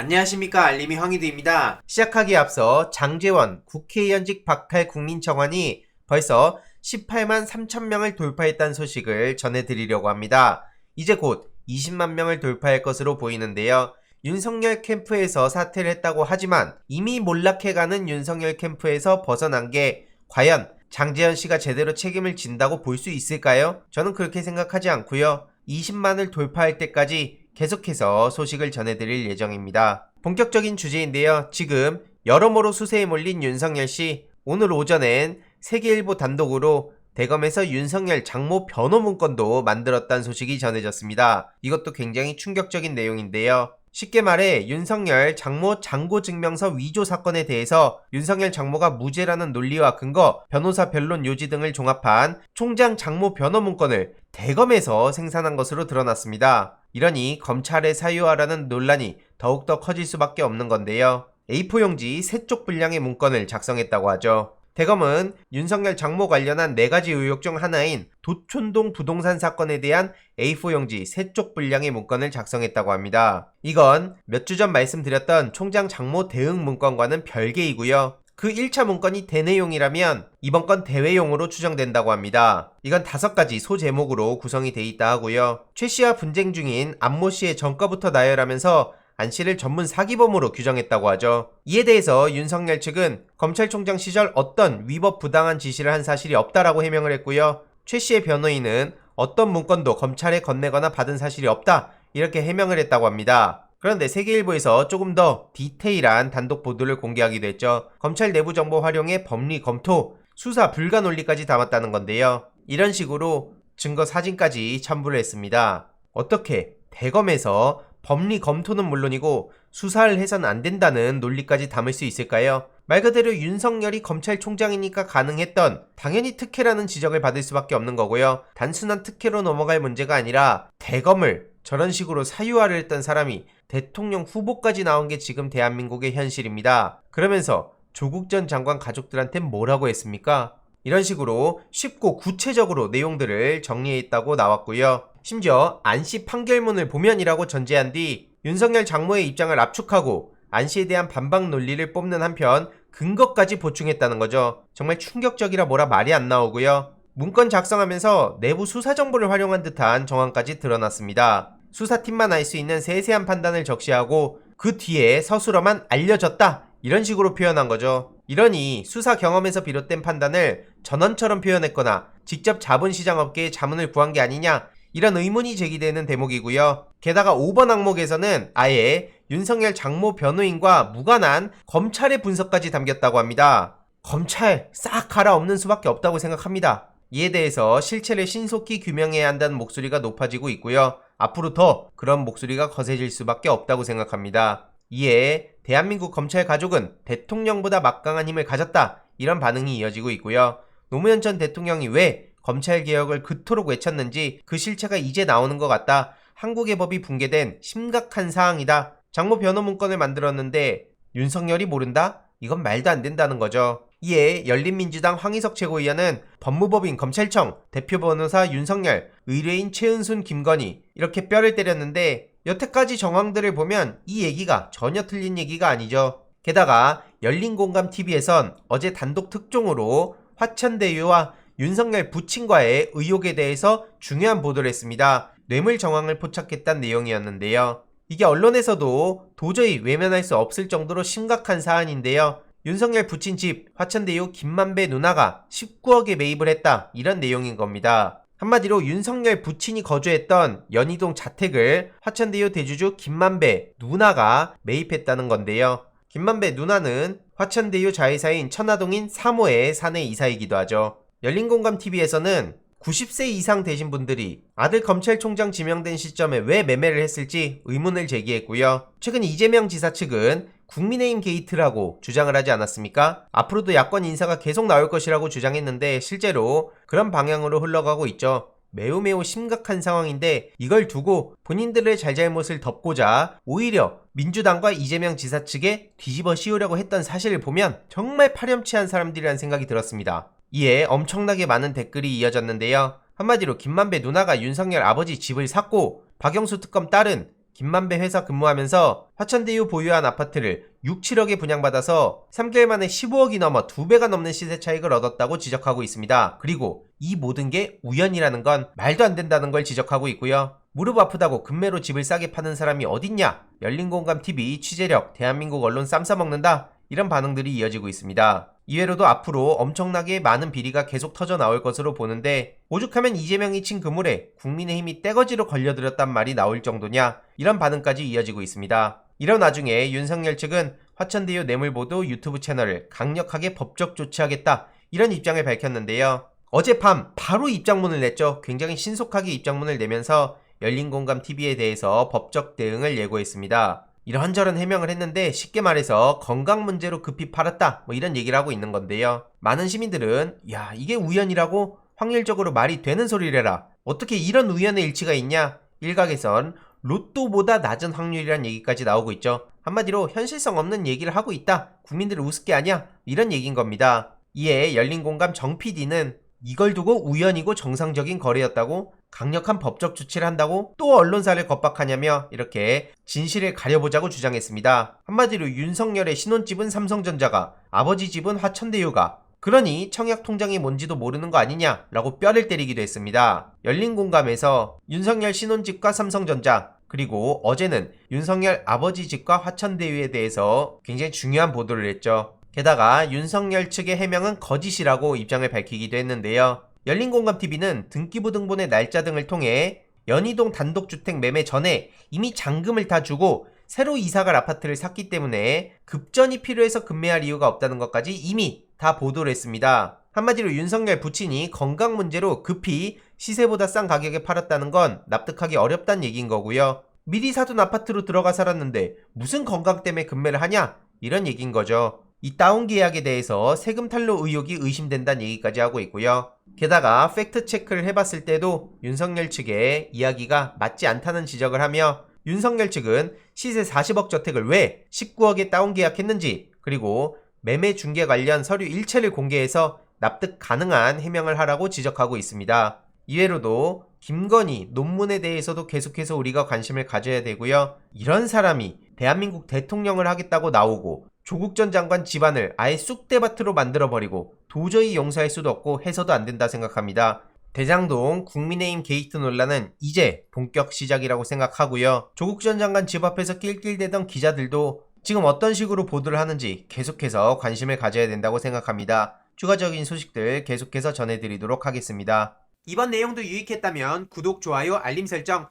안녕하십니까 알림이 황희두입니다. 시작하기에 앞서 장재원 국회의원직 박탈 국민청원이 벌써 18만 3천 명을 돌파했다는 소식을 전해드리려고 합니다. 이제 곧 20만 명을 돌파할 것으로 보이는데요. 윤석열 캠프에서 사퇴를 했다고 하지만 이미 몰락해가는 윤석열 캠프에서 벗어난 게 과연 장재현 씨가 제대로 책임을 진다고 볼 수 있을까요? 저는 그렇게 생각하지 않고요. 20만을 돌파할 때까지 계속해서 소식을 전해드릴 예정입니다. 본격적인 주제인데요. 지금 여러모로 수세에 몰린 윤석열 씨 오늘 오전엔 세계일보 단독으로 대검에서 윤석열 장모 변호 문건도 만들었다는 소식이 전해졌습니다. 이것도 굉장히 충격적인 내용인데요. 쉽게 말해 윤석열 장모 장고 증명서 위조 사건에 대해서 윤석열 장모가 무죄라는 논리와 근거, 변호사 변론 요지 등을 종합한 총장 장모 변호 문건을 대검에서 생산한 것으로 드러났습니다. 이러니 검찰의 사유화라는 논란이 더욱더 커질 수밖에 없는 건데요. A4 용지 3쪽 분량의 문건을 작성했다고 하죠. 대검은 윤석열 장모 관련한 4가지 의혹 중 하나인 도촌동 부동산 사건에 대한 A4 용지 3쪽 분량의 문건을 작성했다고 합니다. 이건 몇 주 전 말씀드렸던 총장 장모 대응 문건과는 별개이고요. 그 1차 문건이 대내용이라면 이번 건 대외용으로 추정된다고 합니다. 이건 다섯 가지 소제목으로 구성이 돼 있다 하고요. 최 씨와 분쟁 중인 안모 씨의 전과부터 나열하면서 안 씨를 전문 사기범으로 규정했다고 하죠. 이에 대해서 윤석열 측은 검찰총장 시절 어떤 위법 부당한 지시를 한 사실이 없다라고 해명을 했고요. 최 씨의 변호인은 어떤 문건도 검찰에 건네거나 받은 사실이 없다 이렇게 해명을 했다고 합니다. 그런데 세계일보에서 조금 더 디테일한 단독 보도를 공개하기도 했죠. 검찰 내부 정보 활용의 법리 검토, 수사 불가 논리까지 담았다는 건데요. 이런 식으로 증거 사진까지 첨부를 했습니다. 어떻게 대검에서 법리 검토는 물론이고 수사를 해서는 안 된다는 논리까지 담을 수 있을까요? 말 그대로 윤석열이 검찰총장이니까 가능했던 당연히 특혜라는 지적을 받을 수밖에 없는 거고요. 단순한 특혜로 넘어갈 문제가 아니라 대검을 저런 식으로 사유화를 했던 사람이 대통령 후보까지 나온 게 지금 대한민국의 현실입니다. 그러면서 조국 전 장관 가족들한테 뭐라고 했습니까? 이런 식으로 쉽고 구체적으로 내용들을 정리했다고 나왔고요. 심지어 안씨 판결문을 보면이라고 전제한 뒤 윤석열 장모의 입장을 압축하고 안씨에 대한 반박 논리를 뽑는 한편 근거까지 보충했다는 거죠. 정말 충격적이라 뭐라 말이 안 나오고요. 문건 작성하면서 내부 수사 정보를 활용한 듯한 정황까지 드러났습니다. 수사팀만 알 수 있는 세세한 판단을 적시하고 그 뒤에 서술어만 알려졌다 이런 식으로 표현한 거죠. 이러니 수사 경험에서 비롯된 판단을 전원처럼 표현했거나 직접 자본시장업계에 자문을 구한 게 아니냐 이런 의문이 제기되는 대목이고요. 게다가 5번 항목에서는 아예 윤석열 장모 변호인과 무관한 검찰의 분석까지 담겼다고 합니다. 검찰 싹 갈아엎는 수밖에 없다고 생각합니다. 이에 대해서 실체를 신속히 규명해야 한다는 목소리가 높아지고 있고요. 앞으로 더 그런 목소리가 거세질 수밖에 없다고 생각합니다. 이에 대한민국 검찰 가족은 대통령보다 막강한 힘을 가졌다. 이런 반응이 이어지고 있고요. 노무현 전 대통령이 왜 검찰 개혁을 그토록 외쳤는지 그 실체가 이제 나오는 것 같다. 한국의 법이 붕괴된 심각한 사항이다. 장모 변호 문건을 만들었는데 윤석열이 모른다? 이건 말도 안 된다는 거죠. 이에 열린민주당 황희석 최고위원은 법무법인 검찰청 대표 변호사 윤석열, 의뢰인 최은순 김건희 이렇게 뼈를 때렸는데 여태까지 정황들을 보면 이 얘기가 전혀 틀린 얘기가 아니죠. 게다가 열린공감TV에선 어제 단독 특종으로 화천대유와 윤석열 부친과의 의혹에 대해서 중요한 보도를 했습니다. 뇌물 정황을 포착했다는 내용이었는데요. 이게 언론에서도 도저히 외면할 수 없을 정도로 심각한 사안인데요. 윤석열 부친 집 화천대유 김만배 누나가 19억에 매입을 했다 이런 내용인 겁니다. 한마디로 윤석열 부친이 거주했던 연희동 자택을 화천대유 대주주 김만배 누나가 매입했다는 건데요. 김만배 누나는 화천대유 자회사인 천화동인 3호의 사내 이사이기도 하죠. 열린공감TV에서는 90세 이상 되신 분들이 아들 검찰총장 지명된 시점에 왜 매매를 했을지 의문을 제기했고요. 최근 이재명 지사 측은 국민의힘 게이트라고 주장을 하지 않았습니까? 앞으로도 야권 인사가 계속 나올 것이라고 주장했는데 실제로 그런 방향으로 흘러가고 있죠. 매우 매우 심각한 상황인데 이걸 두고 본인들의 잘잘못을 덮고자 오히려 민주당과 이재명 지사 측에 뒤집어 씌우려고 했던 사실을 보면 정말 파렴치한 사람들이라는 생각이 들었습니다. 이에 엄청나게 많은 댓글이 이어졌는데요. 한마디로 김만배 누나가 윤석열 아버지 집을 샀고 박영수 특검 딸은 김만배 회사 근무하면서 화천대유 보유한 아파트를 6, 7억에 분양받아서 3개월 만에 15억이 넘어 2배가 넘는 시세 차익을 얻었다고 지적하고 있습니다. 그리고 이 모든 게 우연이라는 건 말도 안 된다는 걸 지적하고 있고요. 무릎 아프다고 금매로 집을 싸게 파는 사람이 어딨냐? 열린공감TV 취재력 대한민국 언론 쌈 싸먹는다? 이런 반응들이 이어지고 있습니다. 이외로도 앞으로 엄청나게 많은 비리가 계속 터져 나올 것으로 보는데 오죽하면 이재명이 친 그물에 국민의힘이 떼거지로 걸려들었단 말이 나올 정도냐 이런 반응까지 이어지고 있습니다. 이런 와중에 윤석열 측은 화천대유 뇌물보도 유튜브 채널을 강력하게 법적 조치하겠다 이런 입장을 밝혔는데요. 어젯밤 바로 입장문을 냈죠. 굉장히 신속하게 입장문을 내면서 열린공감TV에 대해서 법적 대응을 예고했습니다. 이런저런 해명을 했는데 쉽게 말해서 건강 문제로 급히 팔았다 뭐 이런 얘기를 하고 있는 건데요. 많은 시민들은 야 이게 우연이라고 확률적으로 말이 되는 소리를 해라. 어떻게 이런 우연의 일치가 있냐? 일각에선 로또보다 낮은 확률이란 얘기까지 나오고 있죠. 한마디로 현실성 없는 얘기를 하고 있다. 국민들을 우습게 하냐? 이런 얘기인 겁니다. 이에 열린공감 정 PD는 이걸 두고 우연이고 정상적인 거래였다고 강력한 법적 조치를 한다고 또 언론사를 겁박하냐며 이렇게 진실을 가려보자고 주장했습니다. 한마디로 윤석열의 신혼집은 삼성전자가 아버지 집은 화천대유가 그러니 청약 통장이 뭔지도 모르는 거 아니냐라고 뼈를 때리기도 했습니다. 열린 공감에서 윤석열 신혼집과 삼성전자 그리고 어제는 윤석열 아버지 집과 화천대유에 대해서 굉장히 중요한 보도를 했죠. 게다가 윤석열 측의 해명은 거짓이라고 입장을 밝히기도 했는데요. 열린공감TV는 등기부 등본의 날짜 등을 통해 연희동 단독주택 매매 전에 이미 잔금을 다 주고 새로 이사갈 아파트를 샀기 때문에 급전이 필요해서 급매할 이유가 없다는 것까지 이미 다 보도를 했습니다. 한마디로 윤석열 부친이 건강 문제로 급히 시세보다 싼 가격에 팔았다는 건 납득하기 어렵다는 얘기인 거고요. 미리 사둔 아파트로 들어가 살았는데 무슨 건강 때문에 급매를 하냐? 이런 얘기인 거죠. 이 다운 계약에 대해서 세금 탈루 의혹이 의심된다는 얘기까지 하고 있고요. 게다가 팩트 체크를 해봤을 때도 윤석열 측의 이야기가 맞지 않다는 지적을 하며 윤석열 측은 시세 40억 저택을 왜 19억에 다운 계약했는지 그리고 매매 중개 관련 서류 일체를 공개해서 납득 가능한 해명을 하라고 지적하고 있습니다. 이외로도 김건희 논문에 대해서도 계속해서 우리가 관심을 가져야 되고요. 이런 사람이 대한민국 대통령을 하겠다고 나오고 조국 전 장관 집안을 아예 쑥대밭으로 만들어버리고 도저히 용서할 수도 없고 해서도 안 된다 생각합니다. 대장동 국민의힘 게이트 논란은 이제 본격 시작이라고 생각하고요. 조국 전 장관 집 앞에서 낄낄대던 기자들도 지금 어떤 식으로 보도를 하는지 계속해서 관심을 가져야 된다고 생각합니다. 추가적인 소식들 계속해서 전해드리도록 하겠습니다. 이번 내용도 유익했다면 구독, 좋아요, 알림 설정,